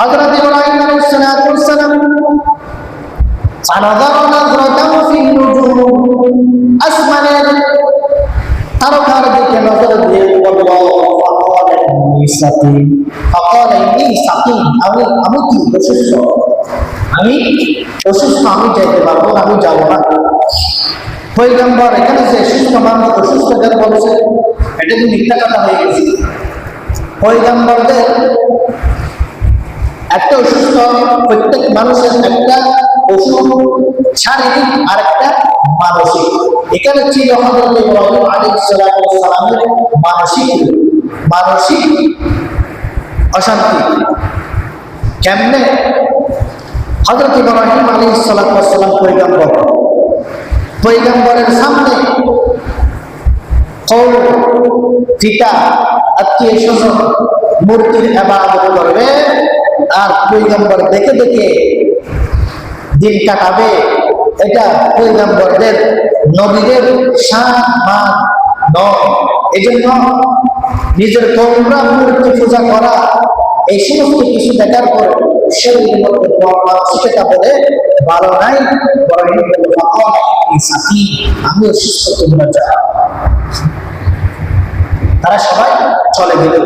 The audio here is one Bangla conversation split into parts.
হযরত ইব্রাহিম আলাইহিস সালাতু ওয়াস সালাম فنظر نظرة في النجوم আসমানের তারকার দিকে নজর দিয়ে বলল فقال إني سقيم فقال إني سقيم আমি আমি কি অসুস্থ আমি অসুস্থ আমি যাইতে পারবো না আমি যাবো না পৈগম্বর এখানে যে সুস্থ মানুষ অসুস্থ যারা বলছে এটা কি মিথ্যা কথা হয়ে গেছে পৈগম্বরদের একটা অসুস্থ, প্রত্যেক মানুষের একটা অসুখ শারীরিক আর একটা মানসিক। এখানে ছিল হযরত ইব্রাহিম আলাইহিস সালামের মানসিক মানসিক অশান্তি। কেমনে? হযরত ইব্রাহিম আলাইহিস সালাম পয়গম্বর। পয়গম্বরের সামনে কৌম পিতা আত্মীয় স্বজন মূর্তির আবাদত করবে। আর পৈগম্বর দেখে দেখে দিন কাটাবে। এটা পৈগম্বরদের নবীদের শান মান নয়। এজন্য নিজের কৌমরা মূর্তি পূজা করা, এই সমস্ত কিছু দেখার পর শরীরের বলে ভালো নাই আমি তোমরা যাও তারা সবাই চলে গেল।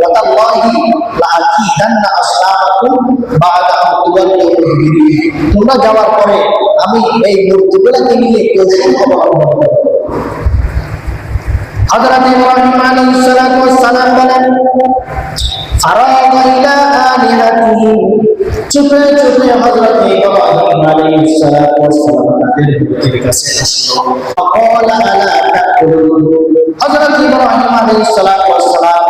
ওয়াতাল্লাহি লাকিদান্না আসনাকুম বাদা আন তুওয়াল্লু মুদবিরিন তোমরা যাওয়ার পরে আমি এই মূর্তিগুলাকে নিয়ে কৌশল অবলম্বন করব হযরত ইব্রাহিম আলাইহিস সালাতু ওয়াস সালাম বলেন ফারাগ ইলা আলিহাতিহি চুপে চুপে হযরত ইব্রাহিম আলাইহিস সালাতু ওয়াস সালাম তাদের মূর্তির কাছে আসলো ফাকালা আলা তাকুলুন হযরত ইব্রাহিম আলাইহিস সালাতু ওয়াস সালাম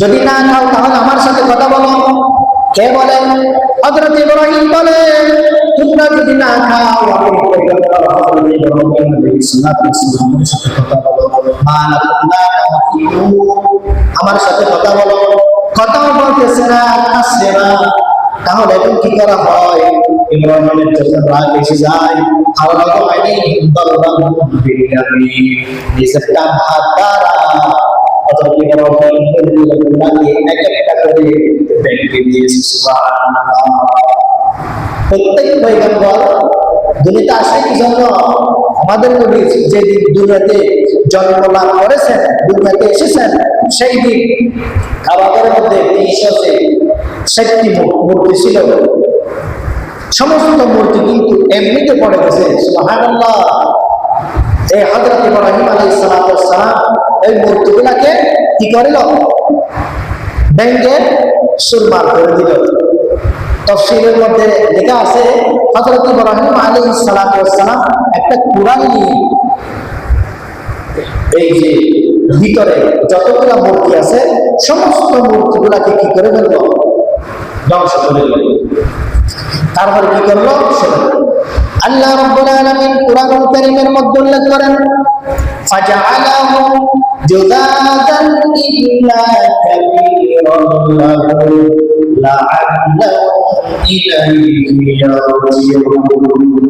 যদি না খাও, তাহলে আমার সাথে কথা বলো। কে বলেন হযরত ইব্রাহিম বলেন তোমরা যদি না খাও, আমি কথা বলো আমার সাথে কথা বলো কথাও বলতেছে না আসছে না তাহলে এখন কি করা হয় ইব্রাহিমের যখন রাগ এসে যায় খাওয়া তো হয়নি দরবার বিরিয়ানি নিজেরটা ভাত দ্বারা অথবা ইব্রাহিম এক একটা করে ব্যাংকে দিয়েছে সুবহানাল্লাহ প্রত্যেক পয়গম্বর দুনিয়াতে আসে কি জন্য আমাদের নবী যে দিন দুনিয়াতে জন্ম লাভ করেছেন, দুনিয়াতে এসেছেন সেই দিন খাবারের মধ্যে তিনশো ষাটটি মূর্তি ছিল। সমস্ত মূর্তি কিন্তু এমনিতে পড়ে গেছে। সুবহানাল্লাহ। এই হযরত ইব্রাহিম আলাইহিস সালাতু সালাম এই মূর্তিগুলোকে কি করিল? ব্যাংকে সুরমার করে দিল। তফসিলের মধ্যে লেখা আছে হজরত ইব্রাহিম আলী সালাম একটা কোরআন নিয়ে এই যে ভিতরে যতগুলো মূর্তি আছে, সমস্ত মূর্তিগুলাকে কি করে ফেলল? ধ্বংস করে তারপরে কি করল? শোনো আল্লাহ রাব্বুল আলামিন কুরআনুল কারীমের মধ্যে উল্লেখ করেন, ফাজআলাহু জুযাযান ইল্লা কাবীরান লাহু লাআল্লাহুম ইলাইহি ইয়ারজিউন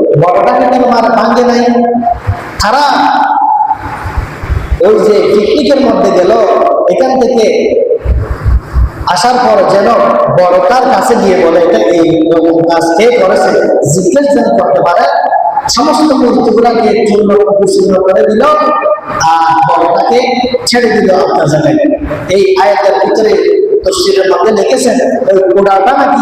বড়টাকে কেন মার ভাঙে নাই? তারা ওই যে পিকনিকের মধ্যে গেল, এখান থেকে আসার পর যেন বড়টার কাছে গিয়ে বলে, এটা এই কাজ কে করেছে? জিজ্ঞেস করতে পারে। সমস্ত মূর্তিগুলাকে চূর্ণ বিচূর্ণ করে দিল আর বড়টাকে ছেড়ে দিল আপনার জায়গায় এই আয়াতের ভিতরে তফসিরের মধ্যে লিখেছেন, ওই কোডাটা নাকি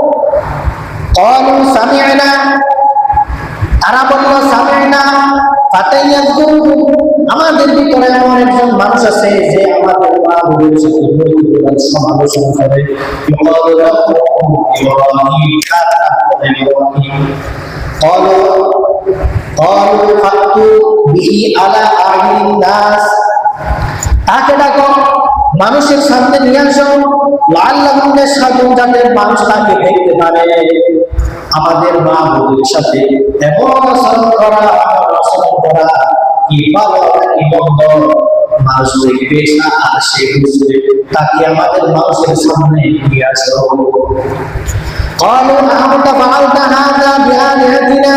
قالوا سمعنا তারা বলল সামিনা ফাতাইয়াজুর আমাদের ভিতরে এমন একজন মানুষ আছে যে আমাদের মা বোনের সাথে মূর্তিগুলোর সমালোচনা করে ইউকালু লাহু ইব্রাহিম কানা ইব্রাহিম قالوا قالوا فأتوا به على أعين الناس তাকে ডাকো মানুষের সামনে নিয়ে আসো লাল্লাহুম ইয়াশহাদুন যাতে মানুষ তাকে দেখতে পারে আমাদের মা বোনের সাথে এমন আচরণ করা এমন আচরণ করা কি ভালো কি মন্দ মানুষ দেখবে আর সে বুঝবে তাকে আমাদের মানুষের সামনে নিয়ে আসো قالوا أأنت فعلت هذا بآلهتنا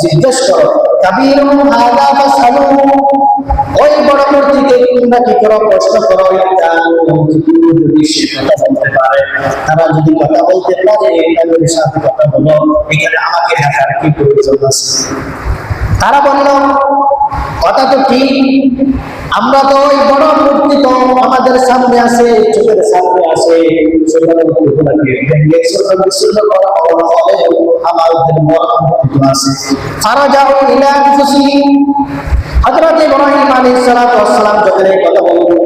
জিজ্ঞেস করো কাবির ওই বড় মূর্তিকে তোমরা কি করো প্রশ্ন করো? পারে, তারা যদি কথা বলতে পারে তাদের সাথে কথা বলো। এখানে আমাকে দেখার কি প্রয়োজন আছে? তারা বলল, কথা তো ঠিক আমরা তো ওই বড় মূর্তি তো আমাদের সামনে আসে চোখের সামনে আনফুসিহিম হযরত ইব্রাহিম আলাইহিস সালাম যখন কথা বলল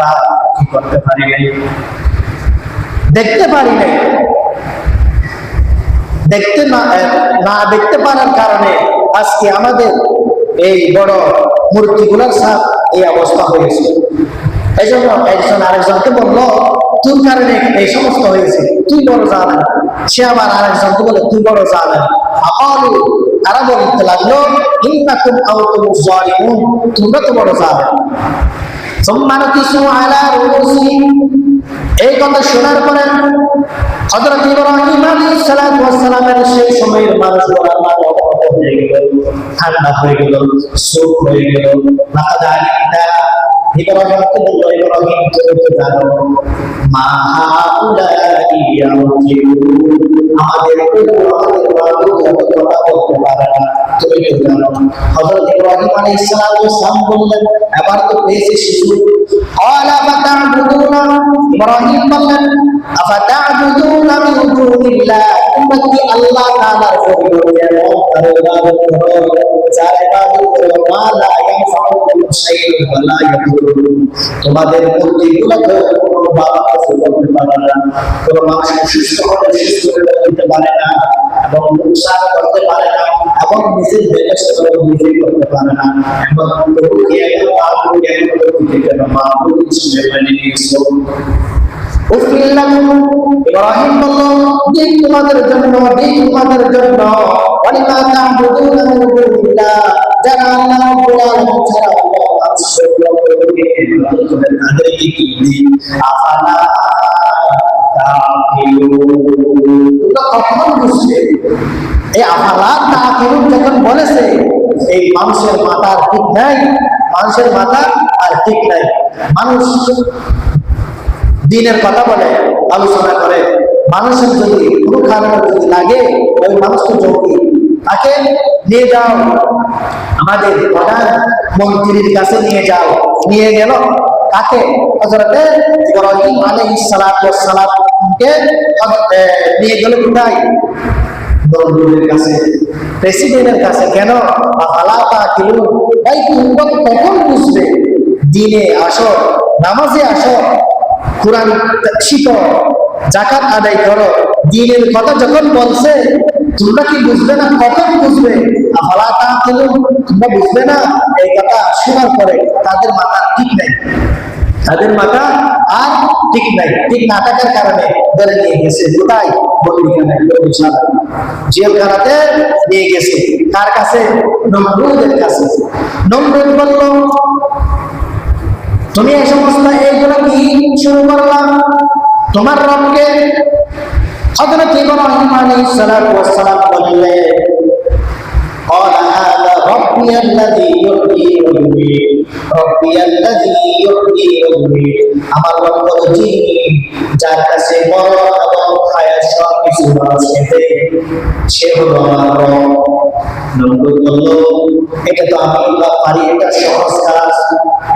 আমরা কি করতে পারি নাই? দেখতে পারি নাই। দেখতে না দেখতে পারার কারণে আজকে আমাদের এই বড় মূর্তিগুলোর সাথ এই অবস্থা হয়েছে। এই জন্য একজন আরেকজনকে বলল, তোর কারণে এই সমস্ত হয়েছে, তুই বড় জানেন সে আবার আরেকজনকে বলে তুই বড় জানেন আকালু তারা বলতে লাগল, ইন্নাকুম আউতুম জালিমুন, তোমরা তো বড় জানেন এই কথা শোনার পরে হযরত ইব্রাহিম আলাইহিস সালামের সেই সময়ের মানুষ বলার মানে অবগত হয়ে গেল, ঠান্ডা হয়ে গেল, সুখ হয়ে গেল। ইব্রাহিমকে বলল ইব্রাহিম তুমি তো জানো মা আমাদের আমাদের বাবু যত কথা বলতে পারে না তুমি তো জানো, হযরত ইব্রাহিম আলাইহিস সালাম সাম বললেন, এবার তো পেয়েছে শিশু। আলা আফাতা'বুদুনা মিন দুনিল্লাহ তোমরা কি আল্লাহ তাআলার পরিবর্তে এমন কারও ইবাদত করো যার ইবাদত করো মা লা ইয়ানফাউকুম শাইউন ওয়া লা ইয়াদুরুকুম তোমাদের প্রতিগুলোকে কোনো বাবা কিছু করতে পারে না, কোনো মানুষকে সুস্থ করে সুস্থ করে দিতে পারে না, এবং উৎসাহ করতে পারে না, এবং নিজের বেহেস্ত করে নিজে করতে পারে না। এবং প্রভুকে একজন মাহবুবকে একজন প্রতিকে যেন মাহবুব হিসেবে মেনে নিয়েছো। জন্য এই তা'কিলুন যখন বলেছে, এই মানুষের মাথার ঠিক নাই, মানুষের মাথা আর ঠিক নাই। মানুষ দিনের কথা বলে, আলোচনা করে। মানুষের যদি কোনো কারণে যদি লাগে, ওই মানুষকে যদি তাকে নিয়ে যাও, আমাদের প্রধান মন্ত্রীর কাছে নিয়ে যাও, নিয়ে গেল সালামকে নিয়ে গেল কোথায়? কাছে। প্রেসিডেন্টের কাছে কেন? দিনে আসো, নামাজে আসো কোরআন শিখো জাকাত আদায় করো। দিনের কথা যখন বলছে, তোমরা কি বুঝবে না কখন বুঝবে? আফালা তাআকিলু তোমরা বুঝবে না? এই কথা শোনার পরে তাদের মাথা ঠিক নাই। তাদের মাথা আর ঠিক নাই। ঠিক না থাকার কারণে ধরে নিয়ে গেছে কোথায়? জেলখানাতে নিয়ে গেছে। কার কাছে? নমরুদের কাছে। নমরুদ বলল তুমি এই সমস্ত এইগুলো কি শুরু করলাম তোমার রবকে হযরত ইব্রাহিম আলাইহিস সালাতু ওয়াস সালাম বললেন قال هذا ربي الذي يحيي ويميت ربي الذي يحيي ويميت আমার রব হলো যিনি যার কাছে মরণ এবং হায়াত সব কিছু মানুষকে দেয় সে হলো আমার রব নমরুদ বলল এটা তো আমি বা পারি এটা সহজ কাজ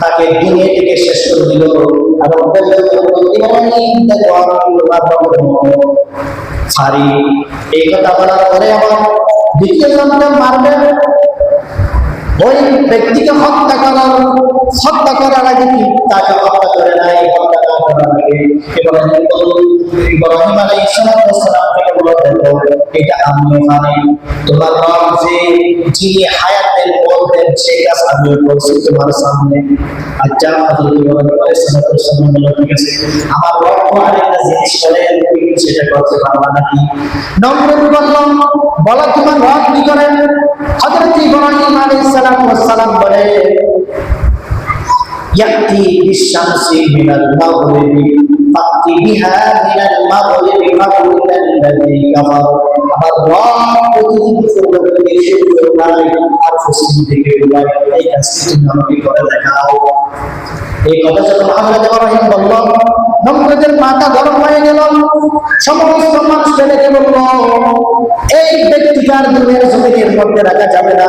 তাকে দুনিয়া থেকে শেষ করে দিল। এবং আমি সারি, এই কথা বলার পরে আবার দ্বিতীয় মারবে ওই ব্যক্তিকে হত্যা করার হত্যা করার আগে কি তাকে হত্যা করে নাই এটা আমিও মানি তোমার যে যিনি বলতেন সেই কাজ আমি করছি তোমার সামনে। আর যা হাজর করে সাথে সম্মান ঠিক আছে? আমার লক্ষ্য আর একটা জিনিস করে সেটা করতে পারবা নাকি? নম্রত বললাম, বলা তোমার রব কি করেন হযরত ইব্রাহিম আলাইহিস সালাম ওয়াসসালাম বলে, ইয়াতি বিশামসি মিনাল মাগরিবি, ফাতি বিহা মিনাল মাগরিবি ফাকুলাল্লাযী কাফারা। আমার রব প্রতিদিন পূর্ব থেকে সূর্য উঠায় আর পশ্চিম থেকে উঠায় এই কাজটি তুমি আমাকে করে দেখাও। এই কথা যখন হযরত ইব্রাহিম বলল নমরুদের মাথা গরম হয়ে গেল। সমস্ত মানুষ ডেকে বলল, এই মধ্যে রাখা যাবে না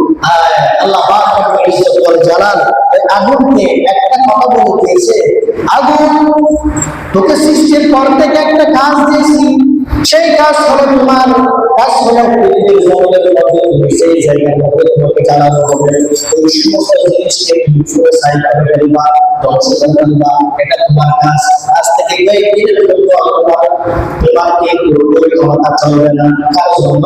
আল্লাহ জালাল আগুনকে একটা কথা বলে আগুন তোকে সৃষ্টির পর থেকে একটা কাজ দিয়েছি। সেই কাজ হলো তোমার, কাজ হলো সেই চালানো হবে। ওই সমস্ত জিনিসকে তুমি সুরসাই করে কাজ। আজ চলবে না। কার জন্য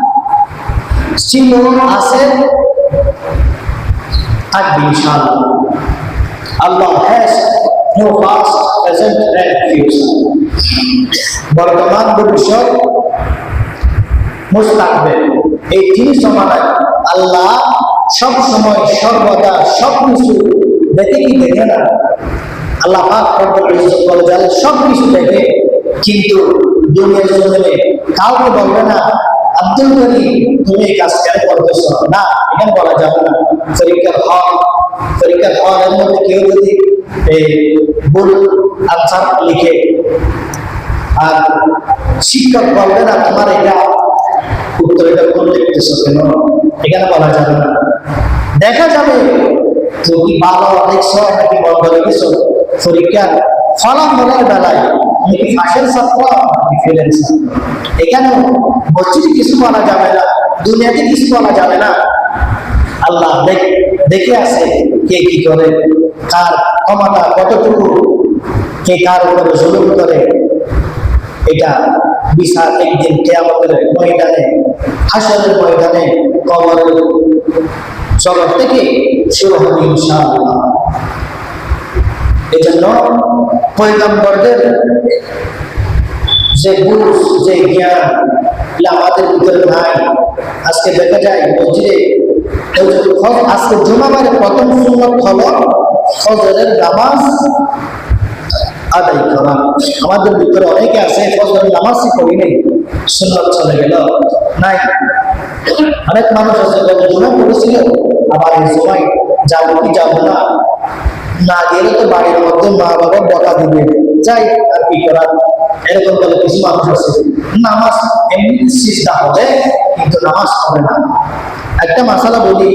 ছিল আছে? থাকবে আল্লাহ এন্ড বর্তমান ভবিষ্যৎ মুস্তাকবেল। এই তিন জমানায় আল্লাহ সব সময় সর্বদা সব কিছু দেখে কি দেখে না? আল্লাহ সব কিছু দেখে, কিন্তু দুনিয়ার জমিনে কাউকে বলবে না আব্দুল করিম তুমি এই কাজ কেন করতেছ? না, এখানে বলা যাবে না। পরীক্ষার হল পরীক্ষার হলের মধ্যে কেউ যদি এই ভুল আনসার লিখে, আর শিক্ষক বলবে, না, তোমার এটা উত্তর এটা ভুল লিখতেছ কেন? এখানে বলা যাবে না। দেখা যাবে, তুমি ভালো দেখছ নাকি বন্ধ রেখেছ? পরীক্ষার ফলাফলের বেলায় তুমি কি ফাঁসের ছাত্র ছাত্র মসজিদে কিছু বলা যাবে না, দুনিয়াতে কিছু বলা যাবে না। আল্লাহ দেখ দেখে আছে কে কি করে, কার ক্ষমতা কতটুকু, কে কার উপরে জুলুম করে। এটা বিশাল একদিন কেয়ামতের ময়দানে, হাসরের ময়দানে, কবরের জগৎ থেকে শুরু হবে ইনশাআল্লাহ। এজন্য পয়গম্বরদের যে বুঝ যে জ্ঞান আমাদের ভিতরে নাই আজকে দেখা যায় মসজিদে আজকে জুমাবারে প্রথম সুন্নত হলো ফজরের নামাজ আদায় করা। আমাদের ভিতরে অনেকে আছে ফজরের নামাজই পড়ি নেই, সুন্নত চলে গেল, নাই। অনেক মানুষ আছে জুমা পড়েছিল, আবার এই সময় যাব কি যাব না? না গেলে তো বাড়ির মধ্যে মা বাবা বকা দিবে। যাই, আর কি করা এরকম বলে কিছু মানুষ আছে। নামাজ এমনি সিজদা হবে, কিন্তু নামাজ হবে না। একটা মশালা বলি।